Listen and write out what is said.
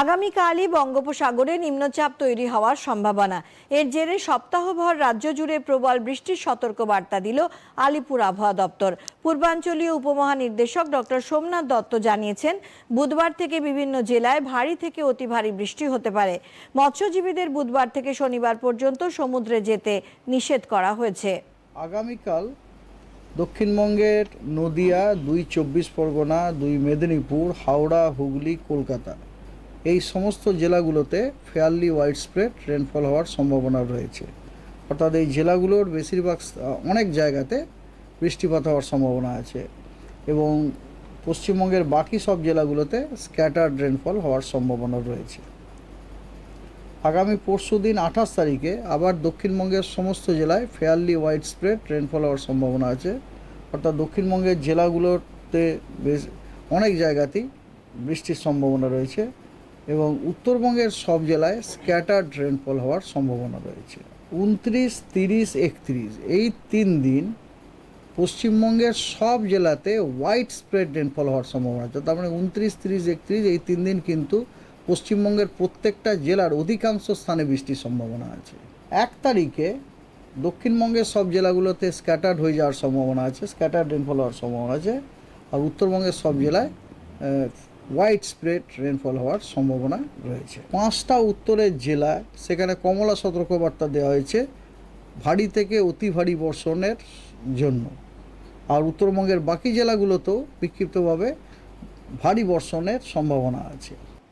আগামীকালই বঙ্গোপসাগরে নিম্নচাপ তৈরি হওয়ার সম্ভাবনা। এর জেরে সপ্তাহভর রাজ্য জুড়ে প্রবল বৃষ্টির সতর্কবার্তা দিল আলিপুর আবহাওয়া দপ্তর। পূর্বাঞ্চলীয় উপমহানির্দেশক ডক্টর সোমনাথ দত্ত জানিয়েছেন, বুধবার থেকে বিভিন্ন জেলায় ভারী থেকে অতি ভারী বৃষ্টি হতে পারে। মৎস্যজীবীদের বুধবার থেকে শনিবার পর্যন্ত সমুদ্রে যেতে নিষেধ করা হয়েছে। আগামীকাল দক্ষিণবঙ্গের নদিয়া, দুই চব্বিশ পরগনা, দুই মেদিনীপুর, হাওড়া, হুগলি, কলকাতা। এই সমস্ত জেলাগুলোতে ফেয়ারলি ওয়াইড স্প্রেড রেনফল হওয়ার সম্ভাবনা রয়েছে। অর্থাৎ এই জেলাগুলোর বেশিরভাগ অনেক জায়গাতে বৃষ্টিপাত হওয়ার সম্ভাবনা আছে এবং পশ্চিমবঙ্গের বাকি সব জেলাগুলোতে স্ক্যাটার্ড রেনফল হওয়ার সম্ভাবনা রয়েছে। আগামী পরশু দিন আঠাশ তারিখে আবার দক্ষিণবঙ্গের সমস্ত জেলায় ফেয়ারলি ওয়াইড স্প্রেড রেনফল হওয়ার সম্ভাবনা আছে। অর্থাৎ দক্ষিণবঙ্গের জেলাগুলোতে বেশ অনেক জায়গাতেই বৃষ্টির সম্ভাবনা রয়েছে। এবং উত্তরবঙ্গের সব জেলায় স্ক্যাটার্ড রেনফল হওয়ার সম্ভাবনা রয়েছে। উনত্রিশ, তিরিশ, একত্রিশ, এই তিন দিন পশ্চিমবঙ্গের সব জেলাতে হোয়াইট স্প্রেড রেনফল হওয়ার সম্ভাবনা আছে। তার মানে উনত্রিশ, তিরিশ, একত্রিশ, এই তিন দিন কিন্তু পশ্চিমবঙ্গের প্রত্যেকটা জেলার অধিকাংশ স্থানে বৃষ্টির সম্ভাবনা আছে। এক তারিখে দক্ষিণবঙ্গের সব জেলাগুলোতে স্ক্যাটার্ড হয়ে যাওয়ার সম্ভাবনা আছে স্ক্যাটার্ড রেনফল হওয়ার সম্ভাবনা আছে। আর উত্তরবঙ্গের সব জেলায় হোয়াইট স্প্রেড রেনফল হওয়ার সম্ভাবনা রয়েছে। পাঁচটা উত্তরের জেলা, সেখানে কমলা সতর্কবার্তা দেওয়া হয়েছে, ভারী থেকে অতি ভারী বর্ষণের জন্য। আর উত্তরবঙ্গের বাকি জেলাগুলোতেও বিক্ষিপ্তভাবে ভারী বর্ষণের সম্ভাবনা আছে।